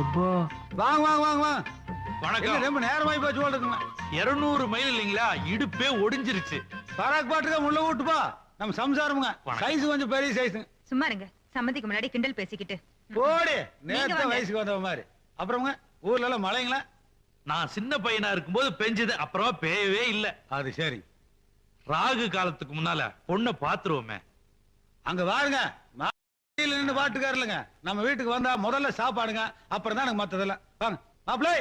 எப்பா? வாங்க வாங்க வாங்க வாங்க. வணக்கம். ரொம்ப நேரமாயி போச்சு சொல்றதுங்க இருநூறு மைல் இல்லைங்களா? இடுப்பே ஒடிஞ்சிருச்சு. பராக் பாட்டுக்க உள்ள விட்டுப்பா நம்ம சம்சாரமுங்க. சைஸ் கொஞ்சம் பெரிய சைஸுங்க சும்மா இருங்க. சம்மந்திக்கு முன்னாடி கிண்டல் பேசிக்கிட்டு. போடி. வாங்க. வயசுக்கு வந்த மாதிரி. அப்புறமுங்க ஊர்ல எல்லாம் மழைங்களா? நான் சின்ன பையனா இருக்கும்போது பெஞ்சது. அப்புறமா பேயவே இல்ல. அது சரி. ராகு காலத்துக்கு முன்னால பொண்ணை பாத்துருவோமே அங்க வாருங்க. நின்று நின்னு பாட்டுக்காரலுங்க நம்ம வீட்டுக்கு வந்தா முதல்ல சாப்பாடுங்க அப்புறம் தான் எனக்கு மத்ததெல்லாம். வாங்க மாப்பிள்ளை!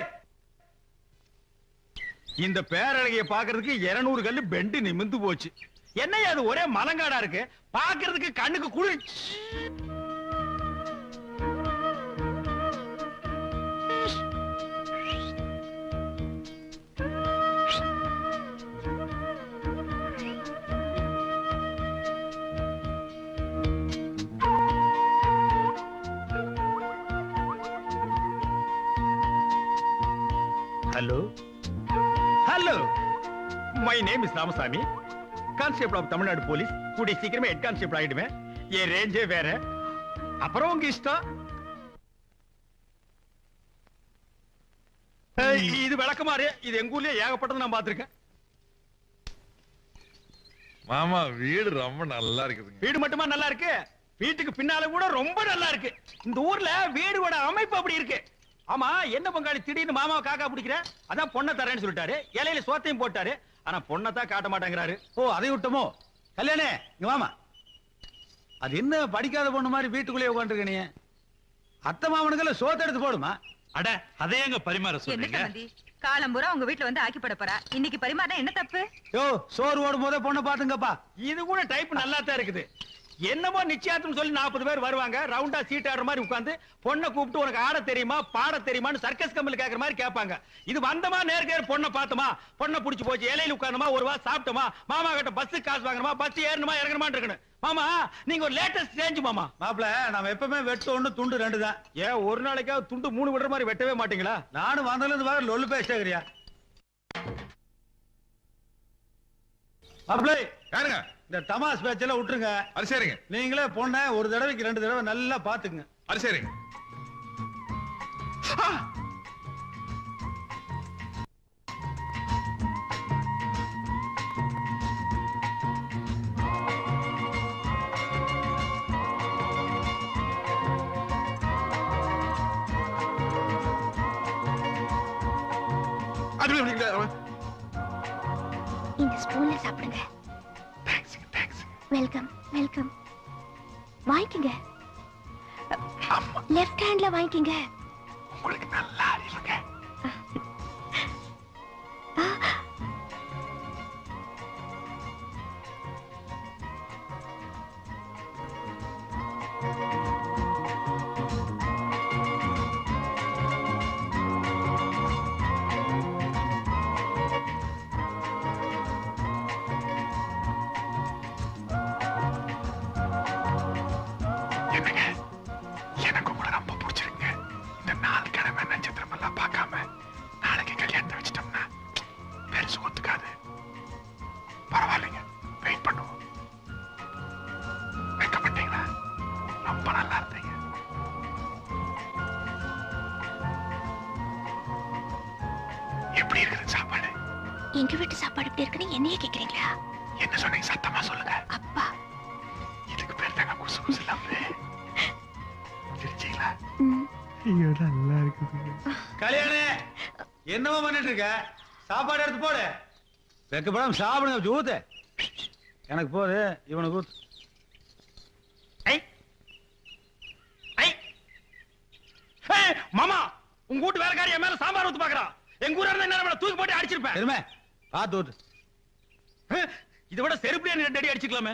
இந்த பேரழகிய பாக்குறதுக்கு 200 கல்லு பெண்டு நிமிந்து போச்சு. என்னையா அது ஒரே மலங்காடா இருக்கு? பாக்குறதுக்கு கண்ணுக்கு குளிர்ச்சி hello hello my name is Ramasamy constable of Tamil Nadu police கூடிய சீக்கிரமே ஹெட் கான்ஸ்டேபிள் ஆயிடுவேன். என் ரேஞ்சே வேற. அப்புறம் உங்க இஷ்டம்? இது விளக்கமாறு இது எங்க ஊர்லயே ஏகப்பட்டது நான் பாத்திருக்கேன் மாமா வீடு ரொம்ப நல்லா இருக்குதுங்க. வீடு மட்டுமா நல்லா இருக்கு? வீட்டுக்கு பின்னால கூட ரொம்ப நல்லா இருக்கு. இந்த ஊர்ல வீடோட அமைப்பு அப்படி இருக்கு. ஆமா என்ன பங்காளி திடீர்னு மாமாவை காக்கா பிடிக்கிற? அதான் பொண்ணை தரேன்னு சொல்லிட்டாரு. இலையில சோத்தையும் போட்டாரு. ஆனா பொண்ணை தான் காட்ட மாட்டேங்கிறாரு. ஓ அதை விட்டமோ? கல்யாணே இங்க வாமா. அது என்ன படிக்காத பொண்ணு மாதிரி வீட்டுக்குள்ளேயே உட்காந்துருக்க நீ? அத்தை மாமனுக்கெல்லாம் சோத்தை எடுத்து போடுமா? அட அதையேங்க பரிமாற என்ன சொல்றீங்க? சம்மந்தி காலம்பூரா உங்க வீட்டுல வந்து ஆக்கி போட போறா. இன்னைக்கு பரிமாறினா என்ன தப்பு? யோ சோறு ஓடும் போதே பொண்ணை பாத்துங்கப்பா இது கூட டைப் நல்லா தான் இருக்குது. என்னமோ நிச்சயார்த்தம் சொல்லி நாற்பது பேர் வருவாங்க. ரவுண்டா சீட் ஆடுற மாதிரி உட்கார்ந்து பொண்ணை கூப்பிட்டு உனக்கு ஆட தெரியுமா பாட தெரியுமான்னு சர்க்கஸ் கம்பெனி கேக்குற மாதிரி கேட்பாங்க. இது வந்தமா நேருக்கு பொண்ணை பார்த்தோமா பொண்ணை புடிச்சு போச்சு இலையில உட்கார்ந்தமா ஒரு வா சாப்பிட்டோமா மாமா கிட்ட பஸ் காசு வாங்கணுமா பஸ் ஏறணுமா இறங்கணுமா இருக்கணும் மாமா நீங்க ஒரு லேட்டஸ்ட் சேஞ்ச் மாமா. மாப்ள நாம எப்பவுமே வெட்டு ஒண்ணு துண்டு ரெண்டு தான். ஏன் ஒரு நாளைக்காவது துண்டு மூணு விடுற மாதிரி வெட்டவே மாட்டீங்களா? நானும் வந்ததுல இருந்து வர லொல்லு பேசுகிறியா மாப்ள யாருங்க? இந்த தமாஸ் பேச்செல்லாம் விட்டுருங்க. அது சரிங்க. நீங்களே பொண்ணை ஒரு தடவைக்கு ரெண்டு தடவை நல்லா பாத்துக்குங்க அது சரிங்க. இந்த ஸ்பூன்ல சாப்பிடுங்க. வெல்கம் வெல்கம் வாங்கிக்கங்க. லெஃப்ட் ஹேண்ட்ல வாங்கிக்கங்க. உங்களுக்கு நல்லா எப்படி இருக்குது சாப்பாடு? எங்க வீட்டு சாப்பாடு எப்படி இருக்குன்னு என்னையே கேக்குறீங்களா? என்ன சொன்னீங்க? சத்தமா சொல்லுங்க. அப்பா. இதுக்கு பேர் தாங்க குசு குசு இல்லாம சிரிச்சீங்களா? ம், கல்யாணே என்னவோ பண்ணிட்டு இருக்க? சாப்பாடு எடுத்து போடு. வெக்கப்படாம சாப்பிடுங்க ஊத்து. எனக்கு போது இவனுக்கு ஊத்து. மாமா உங்க வீட்டு வேலைக்காரி என் மேல சாம்பார் ஊத்து பாக்குறான் எங்க ஊரா இருந்தா என்ன தூக்கி போட்டு அடிச்சிருப்பேன். பாத்து ஊத்து ஹே, இதை விட நீ ரெண்டு அடி அடிச்சுக்கலாமே.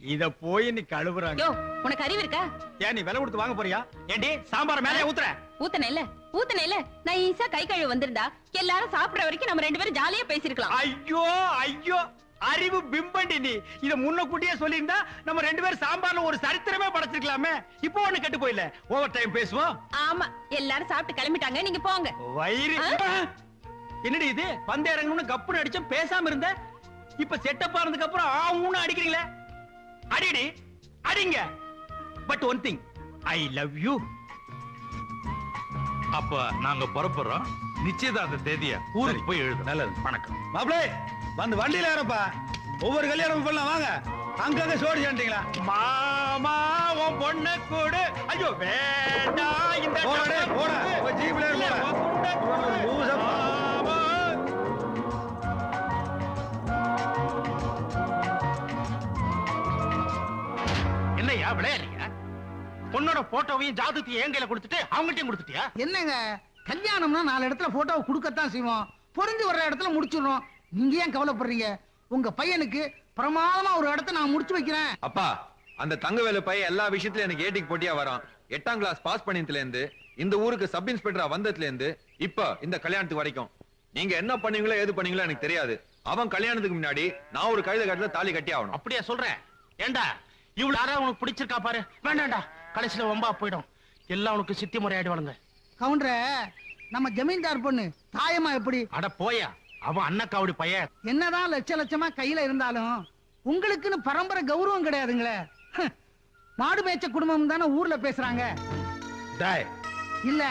இத போய் நீ கழுவுறாங்க. யோ உனக்கு அறிவு இருக்கா? ஏன் நீ விலை கொடுத்து வாங்க போறியா? ஏண்டி சாம்பார் மேலே ஊத்துற. ஊத்தன இல்ல ஊத்தன இல்ல நான் ஈஸா கை கழுவு வந்திருந்தா எல்லாரும் சாப்பிடுற வரைக்கும் நம்ம ரெண்டு பேரும் ஜாலியா பேசிருக்கலாம் ஐயோ ஐயோ. அறிவு பிம்பண்டி நீ. இத முன்னக்கூட்டியே சொல்லியிருந்தா நம்ம ரெண்டு பேரும் சாம்பார்ல ஒரு சரித்திரமே படைச்சிருக்கலாமே. இப்போ ஒண்ணு கெட்டு போயில ஓவர் டைம் பேசுவோம். ஆமா எல்லாரும் சாப்பிட்டு கிளம்பிட்டாங்க. நீங்க போங்க. வயிறு? என்னடி இது? பந்து இறங்கணும்னு கப்புன்னு அடிச்சும் பேசாம இருந்த? இப்ப செட்டப் ஆனதுக்கு அப்புறம் ஆவுன்னு அடிக்கிறீங்களே. அடிடி அடிங்க. But one thing I love you அப்ப நாங்க புறப்படுறோம். நிச்சயதார்த்த தேதிய ஊருக்கு போய் எழுதுறோம். நல்லது. வணக்கம். மாப்பிளே! வந்து வண்டியில ஏறப்பா. ஒவ்வொரு கல்யாணம் பண்ணலாம் வாங்க. அங்கங்க சோடி சாண்டிங்களா மாமா உன் பொண்ணு கூடு. ஐயோ வேண்டாம் இந்த போடா போடா. ஜீப்ல போடா மாமா. என்னய்யா விளையாடுறீங்க? பொண்ணோட போட்டோவையும் ஜாதகத்தையும் என் கையில கொடுத்துட்டு அவங்ககிட்டயும் கொடுத்துட்டியா? என்னங்க? கல்யாணம்னா நாலு இடத்துல போட்டோவை கொடுக்கத்தான் செய்வோம். பொருந்தி வர்ற இடத்துல முடிச்சிடுறோம். நீங்க ஏன் கவலைப்படுறீங்க? உங்க பையனுக்கு பிரமாதமா ஒரு இடத்த நான் முடிச்சு வைக்கிறேன். அப்பா அந்த தங்கவேலு பையன் எல்லா விஷயத்திலும் எனக்கு ஏட்டிக்கு போட்டியா வரான். எட்டாம் கிளாஸ் பாஸ் பண்ணியதுல இருந்து இந்த ஊருக்கு சப் இன்ஸ்பெக்டரா வந்ததுல இருந்து இப்ப இந்த கல்யாணத்துக்கு வரைக்கும். நீங்க என்ன பண்ணீங்களோ ஏது பண்ணீங்களோ எனக்கு தெரியாது. அவன் கல்யாணத்துக்கு முன்னாடி நான் ஒரு கழுத கட்டல தாலி கட்டி ஆகணும். அப்படியா சொல்றேன் ஏண்டா? இவ்வளவு யாரா உனக்கு பிடிச்சிருக்கா பாரு. வேண்டாம்டா. கடைசியில வம்பா போயிடும். எல்லாம் உனக்கு சித்தி முறையாடி வளர்ந்த கவுண்டர நம்ம ஜமீன்தார் பொண்ணு தாயமா எப்படி? அட போயா. அவன் அண்ணக்காவடி பையன். என்னதான் லட்ச லட்சமா கையில இருந்தாலும் உங்களுக்குன்னு பரம்பரை கௌரவம் கிடையாதுங்களே. மாடு மேய்ச்ச குடும்பம் தானே ஊர்ல பேசுறாங்க. இல்ல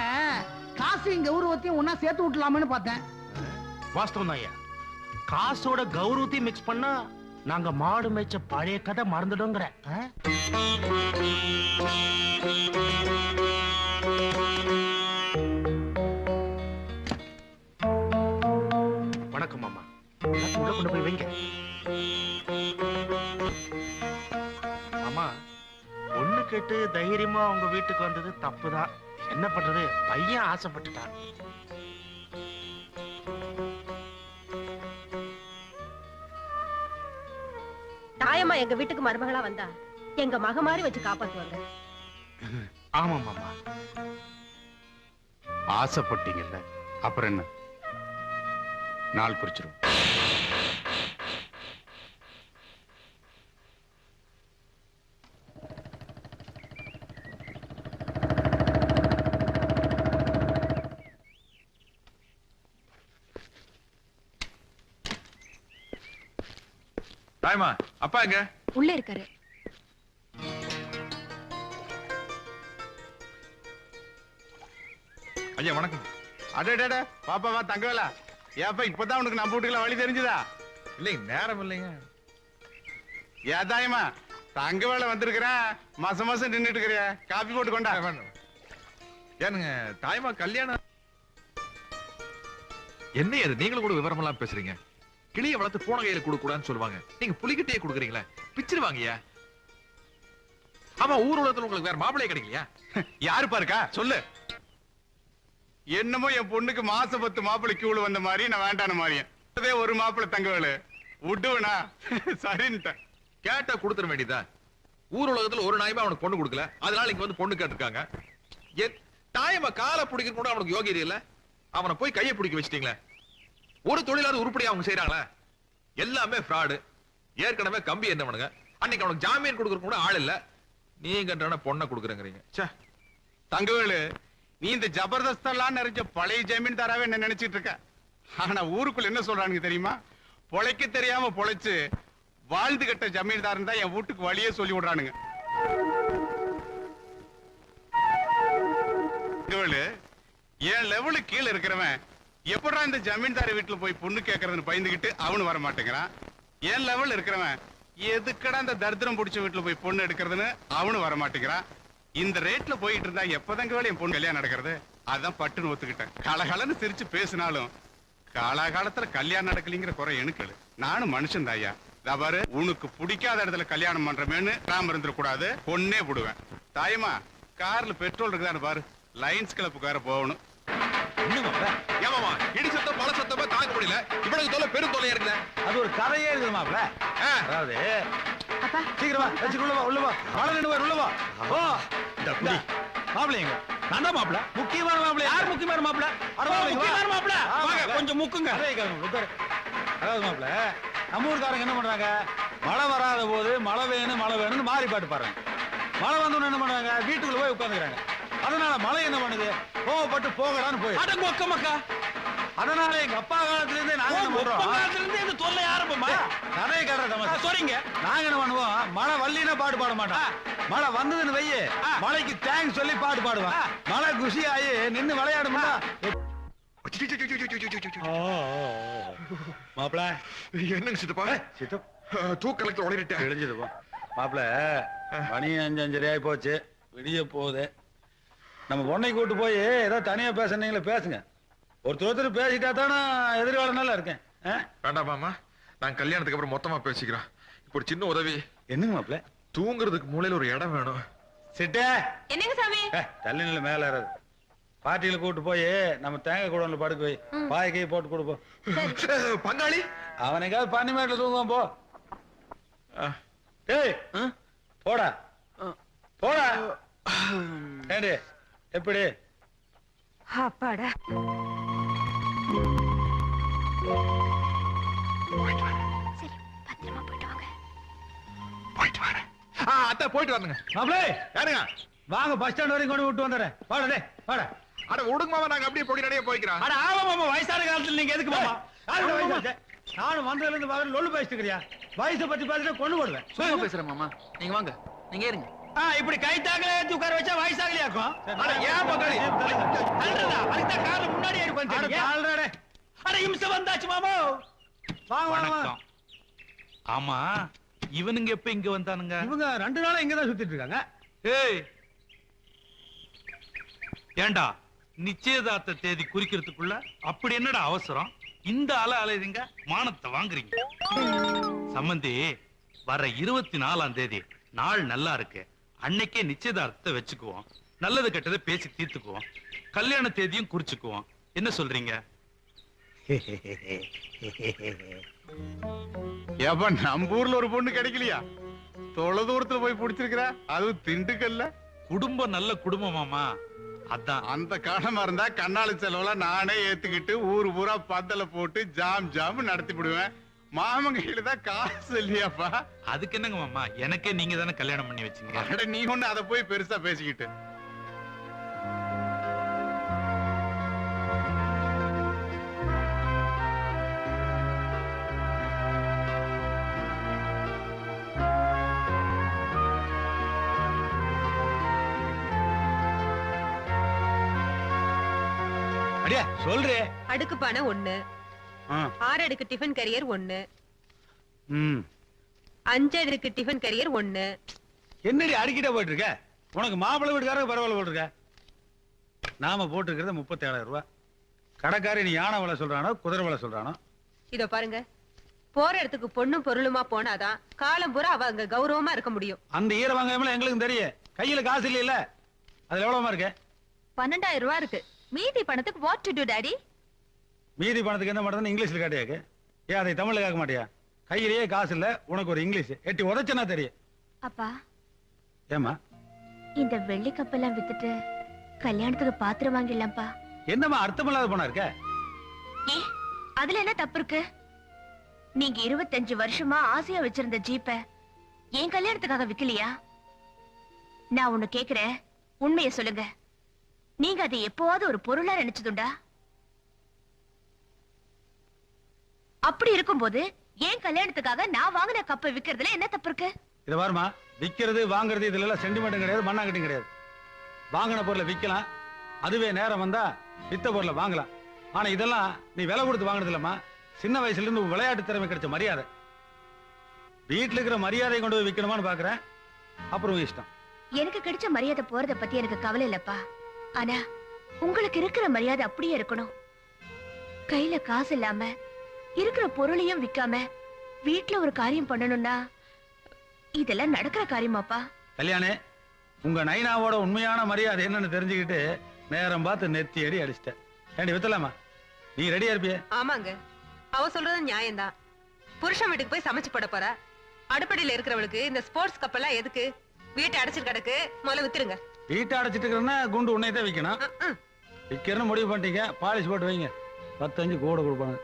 காசையும் கௌரவத்தையும் ஒன்னா சேர்த்து விட்டலாம்னு பார்த்தேன். வாஸ்தவம் தான் ஐயா. காசோட கௌரவத்தையும் மிக்ஸ் பண்ணா நாங்க மாடு மேய்ச்ச பழைய கதை மறந்துடுங்கிற கேட்டு தைரியமா உங்க வீட்டுக்கு வந்தது தப்புதான். என்ன பண்றது? பையன் ஆசைப்பட்டுட்டான். தாயம்மா எங்க வீட்டுக்கு மருமகளா வந்தா எங்க மக மாதிரி வச்சு காப்பாத்துவாங்க. ஆமா மாமா. ஆசைப்பட்டீங்கல்ல. அப்புறம் என்ன? நாள் குறிச்சிரும் தாய்மா அப்பா எங்க? உள்ள இருக்காரு. ஐயா வணக்கம். அடடட பாப்பாவா தங்கவேலா ஏப்பா இப்பதான் உனக்கு நம்ம வீட்டுக்குள்ள வழி தெரிஞ்சுதா? இல்லைங்க நேரம் இல்லைங்க. ஏதாயமா தங்கவேலை வந்திருக்கிறேன் மாசம் மாசம் நின்னுட்டு இருக்கிறிய? காப்பி போட்டு கொண்டா. ஏனுங்க தாய்மா கல்யாணம். என்ன அது நீங்களும் கூட விவரமெல்லாம் பேசுறீங்க. கிளிய வளர்த்து போன கையில கொடுக்க கூடாதுன்னு சொல்லுவாங்க. நீங்க புலிகிட்டே கொடுக்குறீங்களே பிச்சிருவாங்கய்யா. ஆமா ஊர் உலகத்துல உங்களுக்கு வேற மாப்பிளைய கிடைக்கலையா? யாரு பாருக்கா? சொல்லு. என்னமோ என் பொண்ணுக்கு மாச பத்து மாப்பிள்ளை கியூல வந்த மாதிரி நான் வேண்டான மாதிரியும். அதே ஒரு மாப்பிள்ளை தங்கவேலு. விட்டுவனா சரின்ட்டேன் கேட்டா கொடுத்துட வேண்டியதா? ஊர் உலகத்துல ஒரு நாயமா அவனுக்கு பொண்ணு கொடுக்கல. அதனால இங்க வந்து பொண்ணு கேட்டிருக்காங்க. தாயமா காலை பிடிக்க கூட அவனுக்கு யோகியதை இல்ல? அவனை போய் கையை பிடிக்க வச்சிட்டீங்களே. ஒரு தொழிலாளர் உருப்படியா அவங்க செய்யறாங்களா எல்லாமே ஃப்ராடு ஏற்கனவே கம்பி என்ன பண்ணுங்க அன்னைக்கு அவனுக்கு ஜாமீன் கொடுக்கற கூட ஆள் இல்ல. நீங்க பொண்ணை கொடுக்குறேங்கிறீங்க. சே தங்கவேலு நீ இந்த ஜபர்தஸ்தெல்லாம் நிறைஞ்ச பழைய ஜமீன்தாராவே என்ன நினைச்சிட்டு இருக்க? ஆனா ஊருக்குள்ள என்ன சொல்றானுங்க தெரியுமா? பொழைக்க தெரியாம பொழைச்சு வாழ்ந்து கட்ட ஜமீன்தாரன் தான் என் வீட்டுக்கு வழியே சொல்லி விடுறானுங்க. தங்கவேலு என் லெவலு கீழே இருக்கிறவன் எப்படா இந்த ஜமீன்தார் வீட்டுல போய் பொண்ணு கேட்கறதுன்னு பயந்துகிட்டு அவனு வர மாட்டேங்கிறான் என் லெவல் இருக்கிறவன் எதுக்கடா இந்த தரித்திரம் பிடிச்ச வீட்டுல போய் பொண்ணு எடுக்கிறதுன்னு அவனு வர மாட்டேங்கிறான் இந்த ரேட்ல போயிட்டு இருந்தா எப்பதாங்க வேலை என் பொண்ணு கல்யாணம் நடக்கிறது? அதான் பட்டுன்னு ஒத்துக்கிட்டேன். கலகலன்னு சிரிச்சு பேசினாலும் காலாகாலத்துல கல்யாணம் நடக்கலைங்கிற குறை எனக்கு நானும் மனுஷன் தாயா தவறு உனக்கு பிடிக்காத இடத்துல கல்யாணம் பண்றமேன்னு நாம இருந்துடக்கூடாது பொண்ணே விடுவேன். தாயமா கார்ல பெட்ரோல் இருக்குதான்னு பாரு. லைன்ஸ் கிளப்புக்கு வேற போகணும். முடியல இவ்வளவு தொலை பெரும் தொலையா இருக்குல்ல? அது ஒரு கதையே இருக்குது மாப்ள அதாவது அப்பா. சீக்கிரமா வச்சு உள்ள வா உள்ள வா. மழை நின்று வா, உள்ள வா. ஓ. மாப்பிளைங்க நான் தான் மாப்பிள முக்கியமான மாப்பிள யார்? முக்கியமான மாப்பிள முக்கியமான மாப்பிள வாங்க. கொஞ்சம் முக்குங்க. அதாவது மாப்பிள நம்ம ஊர்க்காரங்க என்ன பண்றாங்க? மழை வராத போது மழை வேணும் மழை வேணும்னு மாறி பாட்டு பாடுறாங்க. மழை வந்தோன்னு என்ன பண்றாங்க? வீட்டுக்குள்ள போய் உட்காந்துக்கிறாங்க. அதனால மழை என்ன பண்ணுது? கோவப்பட்டு போகலான்னு போய் அட மொக்க மக்கா அதனால எங்க அப்பா காலத்துல இருந்தே நாங்க என்ன பண்றோம்? காலத்துல இருந்து இந்த தொல்லை ஆரம்பமா? கதையை கட்டுற ஆ, தமாஷா சொல்றீங்க. நாங்க என்ன பண்ணுவோம்? மழை வரலினா பாட்டு பாட மாட்டோம். மழை வந்ததுன்னு வையே மழைக்கு தேங்க்ஸ் சொல்லி பாட்டு பாடுவான் மழை குஷி ஆகி நின்னு விளையாடுமா மாப்பிள. என்னங்க சித்தப்பா? சித்தம் தூக்க கலெக்டர் உடையிட்டேன் கிழிஞ்சது போ. மாப்பிள மணி அஞ்சு அஞ்சரை ஆகி போச்சு. விடிய போகுது. நம்ம பொண்ணை கூட்டு போய் ஏதோ தனியா பேசுனீங்களே பேசுங்க. ஒருத்தர் ஒருத்தர் பேசிட்டா தானே எதிர்கால நல்லா இருக்கேன்? வேண்டாம் மாமா. நான் கல்யாணத்துக்கு அப்புறம் மொத்தமா பேசிக்கிறேன். இப்போ ஒரு சின்ன உதவி. என்னங்க மாப்பிள? தூங்குறதுக்கு மூலையில ஒரு இடம் வேணும். சிட்டே. என்னங்க சாமி? மேல ஏறாது. பார்ட்டியில கூட்டு போய் நம்ம தேங்காய் கூடல படுக்க போய் பாய் கை போட்டு கொடுப்போம் பங்காளி? அவனுக்காவது பண்ணி மேட்டில் தூங்குவான் போ. ஏய் போடா. போடா. எப்படி? அப்பாடா. போயிட்டு வரேன். ஆ, அத்தை போயிட்டு வரணுங்க மாப்பிளே யாருங்க? வாங்க பஸ் ஸ்டாண்ட் வரைக்கும் கொண்டு விட்டு வந்துடுறேன். வாடா டே வாடா. அட விடுங்க மாமா நாங்க அப்படியே பொடி நடைய போய்க்கிறோம். அட ஆமா மாமா வயசான காலத்துல நீங்க எதுக்கு மாமா? நானும் வந்ததுல இருந்து பாக்குற லொல்லு பேசிட்டு இருக்கிறியா வயசை பத்தி பேசிட்டு கொண்டு போடுவேன். சும்மா பேசுறேன் மாமா. நீங்க வாங்க. நீங்க ஏறுங்க. ஆ, இப்படி கை தாக்கல ஏத்தி உட்கார வச்சா வயசாகலையாக்கும் அட, ஏன் பங்காளி? அல்றதா அதுக்கு கால முன்னாடி இருப்பேன் அட அட இம்சை வந்தாச்சு மாமா. வாங்க வாங்க ஆமா. இவனுங்க எப்ப இங்க வந்தானுங்க? இவங்க ரெண்டு நாளா இங்க தான் சுத்திட்டு இருக்காங்க. ஏய்! ஏண்டா நிச்சயதார்த்த தேதி குறிக்கிறதுக்குள்ள அப்படி என்னடா அவசரம்? இந்த அல அலையுதுங்க மானத்தை வாங்குறீங்க. சம்பந்தி வர இருபத்தி நாலாம் தேதி நாள் நல்லா இருக்கு. அன்னைக்கே நிச்சயதார்த்தத்தை வச்சுக்குவோம். நல்லது கெட்டதை பேசி தீர்த்துக்குவோம். கல்யாண தேதியும் குறிச்சுக்குவோம். என்ன சொல்றீங்க? ஏப்பா நம்ம ஊர்ல ஒரு பொண்ணு கிடைக்கலையா? தொலை தூரத்துல போய் பிடிச்சிருக்கிற? அதுவும் திண்டுக்கல்ல? குடும்பம் நல்ல குடும்பமாமா அதான். அந்த காலமா இருந்தா கண்ணாளி செலவுலாம் நானே ஏத்துக்கிட்டு ஊரு பூரா பந்தல போட்டு ஜாம் ஜாம் நடத்தி விடுவேன். மாமன் கையில தான் காசு இல்லையாப்பா? அதுக்கு என்னங்க மாமா? எனக்கே நீங்க தானே கல்யாணம் பண்ணி வச்சீங்க. அட நீ ஒண்ணு அதை போய் பெருசா பேசிக்கிட்டு. அடியா சொல்றே. அடுக்கு பானை ஒண்ணு. ஆறு அடுக்கு டிஃபன் கரியர் ஒண்ணு. ம். அஞ்சு அடுக்கு டிஃபன் கரியர் ஒண்ணு. என்னடி அடிக்கிட்டே போயிட்டு இருக்க உனக்கு மாப்பிள்ளை வீட்டுக்காரங்க பரவாயில்ல போட்டிருக்க நாம போட்டிருக்கிறது முப்பத்தி ஏழாயிரம் ரூபாய். கடைக்காரி நீ யானை விலை சொல்றானோ குதிரை விலை சொல்றானோ? இதோ பாருங்க. போற இடத்துக்கு பொண்ணும் பொருளுமா போனாதான் காலம் பூரா அவ அங்க கௌரவமா இருக்க முடியும். அந்த ஈரவாங்கம்ல எங்களுக்கு தெரியும். கையில காசு இல்லையில. அதுல எவ்வளவுமா இருக்கு? பன்னெண்டாயிரம் ரூபாய் இருக்கு. மீதி பணத்துக்கு வாட் டு டு டாடி மீதி பணத்துக்கு என்ன பண்ணுறதுன்னு இங்கிலீஷ்ல காட்டியாக்கு. ஏன் அதை தமிழ்ல கேட்க மாட்டியா? கையிலேயே காசு இல்ல உனக்கு ஒரு இங்கிலீஷ். எட்டி உதச்சனா தெரியும். அப்பா. ஏமா இந்த வெள்ளி கப்பெல்லாம் வித்துட்டு கல்யாணத்துக்கு பாத்திரம் வாங்கிடலாம்ப்பா. என்னம்மா அர்த்தமில்லாத போனா இருக்க? ஏ அதுல என்ன தப்பு இருக்கு? நீங்க இருபத்தஞ்சு வருஷமா ஆசையா வச்சிருந்த ஜீப்ப என் கல்யாணத்துக்காக விக்கலையா? நான் ஒண்ணு கேக்குறேன். உண்மையை சொல்லுங்க. நீங்க அதை எப்போவாவது ஒரு பொருளா நினைச்சதுண்டா? அப்படி இருக்கும்போது ஏன் கல்யாணத்துக்காக நான் வாங்கின கப்பை விக்கிறதுல என்ன தப்பு இருக்கு? இத பாருமா விக்கிறது வாங்குறது இதுல எல்லாம் சென்டிமெண்ட்டும் கிடையாது மண்ணாங்கட்டியும் கிடையாது. வாங்கின பொருளை விக்கலாம். அதுவே நேரம் வந்தா வித்த பொருளை வாங்கலாம். ஆனா இதெல்லாம் நீ விலை கொடுத்து வாங்கினது இல்லம்மா. சின்ன வயசுல இருந்து விளையாட்டு திறமை கிடைச்ச மரியாதை. வீட்டுல இருக்கிற மரியாதையை கொண்டு போய் விக்கணுமான்னு பாக்குறேன். அப்புறம் இஷ்டம். எனக்கு கிடைச்ச மரியாதை போறத பத்தி எனக்கு கவலை இல்லப்பா. ஆனா உங்களுக்கு இருக்கிற மரியாதை அப்படியே இருக்கணும். கையில காசு இல்லாம இருக்கிற பொருளையும் விக்காம வீட்ல ஒரு காரியம் பண்ணணும்னா இதெல்லாம் நடக்கிற காரியமாப்பா. கல்யாணே உங்க நைனாவோட உண்மையான மரியாதை என்னன்னு தெரிஞ்சுக்கிட்டு நேரம் பார்த்து நெத்தி அடி அடிச்சிட்டேன். ஏண்டி வித்தலாமா? நீ ரெடியா இருப்பியே? ஆமாங்க. அவ சொல்றது நியாயம்தான். புருஷன் வீட்டுக்கு போய் சமைச்சு போட போறா. அடுப்படியில இருக்கிறவளுக்கு இந்த ஸ்போர்ட்ஸ் கப்பெல்லாம் எதுக்கு? வீட்டை அடைச்சிட்டு கிடக்கு முதல்ல வித்துருங்க வீட்டை அடைச்சிட்டு இருக்கிறேன்னா குண்டு உன்னை தான் விற்கணும். விற்கிறேன்னு முடிவு பண்ணிட்டீங்க. பாலிஷ் போட்டு வைங்க. பத்தஞ்சு கூட கொடுப்பாங்க.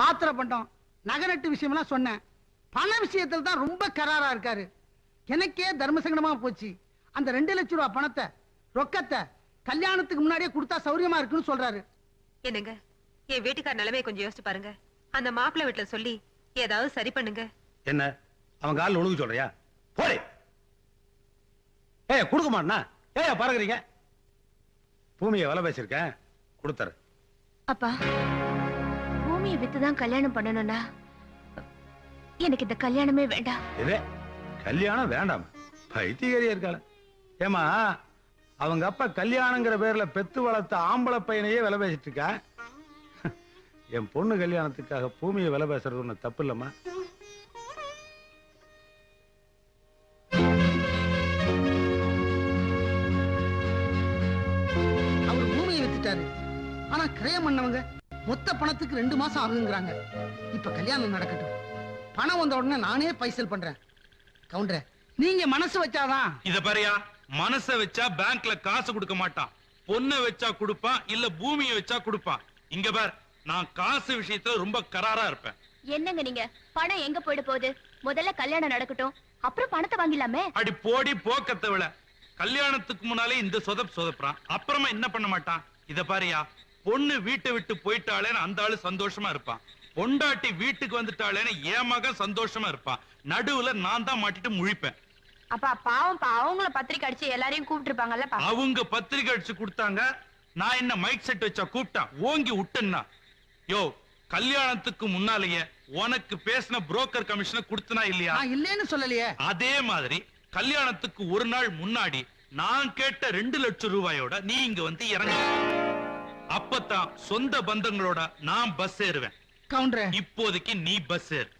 பாத்திர பண்டம். நகை நட்டு விஷயம்லாம் சொன்னேன். பண விஷயத்துல தான் ரொம்ப கராரா இருக்காரு. எனக்கே தர்மசங்கடமா போச்சு. அந்த ரெண்டு லட்சம் ரூபாய் பணத்தை ரொக்கத்தை கல்யாணத்துக்கு முன்னாடியே கொடுத்தா சௌரியமா இருக்குன்னு சொல்றாரு. என்னங்க? என் வீட்டுக்கார நிலைமையை கொஞ்சம் யோசிச்சு பாருங்க. அந்த மாப்பிள்ளை வீட்டுல சொல்லி ஏதாவது சரி பண்ணுங்க. என்ன? அவன் காலில் ஒழுங்கு சொல்றியா? போடி. ஏய் கொடுக்க மாட்டா ஏய் பறக்குறீங்க? பூமியை விலை பேசியிருக்கேன். கொடுத்துரு அப்பா பூமியை வித்துதான் கல்யாணம் பண்ணணும்னா எனக்கு இந்த கல்யாணமே வேண்டாம். இது கல்யாணம் வேண்டாம். பைத்தியகாரியா இருக்காள. ஏமா அவங்க அப்பா கல்யாணங்கிற பேர்ல பெத்து வளர்த்த ஆம்பளை பையனையே விலை பேசிட்டு இருக்கா? என் பொண்ணு கல்யாணத்துக்காக பூமியை விலை பேசுறது ஒண்ணு தப்பு இல்லம்மா. அவர் பூமியை வித்துட்டாரு. ஆனா கிரயம் பண்ணவங்க மொத்த பணத்துக்கு ரெண்டு மாசம் ஆகுங்கிறாங்க இப்ப கல்யாணம் நடக்கட்டும். பணம் வந்த உடனே நானே பைசல் பண்றேன். கவுண்டரே நீங்க மனசு வச்சாதான். இத பாரியா மனச வச்சா பேங்க்ல காசு கொடுக்க மாட்டான். பொண்ணை வச்சா கொடுப்பான் இல்ல பூமியை வச்சா கொடுப்பான். இங்க பார் நான் காசு விஷயத்துல ரொம்ப கராரா இருப்பேன். என்னங்க நீங்க? பணம் எங்க போயிட போகுது? முதல்ல கல்யாணம் நடக்கட்டும். அப்புறம் பணத்தை வாங்கிடலாமே? அடி போடி போக்கத்தை விட. கல்யாணத்துக்கு முன்னாலே இந்த சொதப் சொதப்புறான். அப்புறமா என்ன பண்ண மாட்டான்? இத பாரியா பொண்ணு வீட்டை விட்டு போயிட்டாளேன்னு அந்த ஆளு சந்தோஷமா இருப்பான். பொண்டாட்டி வீட்டுக்கு வந்துட்டாளேன்னு என் மகன் சந்தோஷமா இருப்பான். நடுவுல நான் தான் மாட்டிட்டு முழிப்பேன். அப்பா பாவம் அவங்கள பத்திரிக்கை அடிச்சு எல்லாரையும் கூப்பிட்டு இருப்பாங்கல்ல அவங்க பத்திரிக்கை அடிச்சு கொடுத்தாங்க. நான் என்ன மைக் செட் வச்சா கூப்பிட்டான் ஓங்கி விட்டேன்னா. யோ கல்யாணத்துக்கு முன்னாலேயே உனக்கு பேசின புரோக்கர் கமிஷனை கொடுத்தனா இல்லையா? இல்லைன்னு சொல்லலையே. அதே மாதிரி கல்யாணத்துக்கு ஒரு நாள் முன்னாடி நான் கேட்ட ரெண்டு லட்சம் ரூபாயோட நீ இங்க வந்து இறங்க. அப்பதான் சொந்த பந்தங்களோட நான் பஸ் ஏறுவேன். கவுண்டர். இப்போதைக்கு நீ பஸ் ஏறு.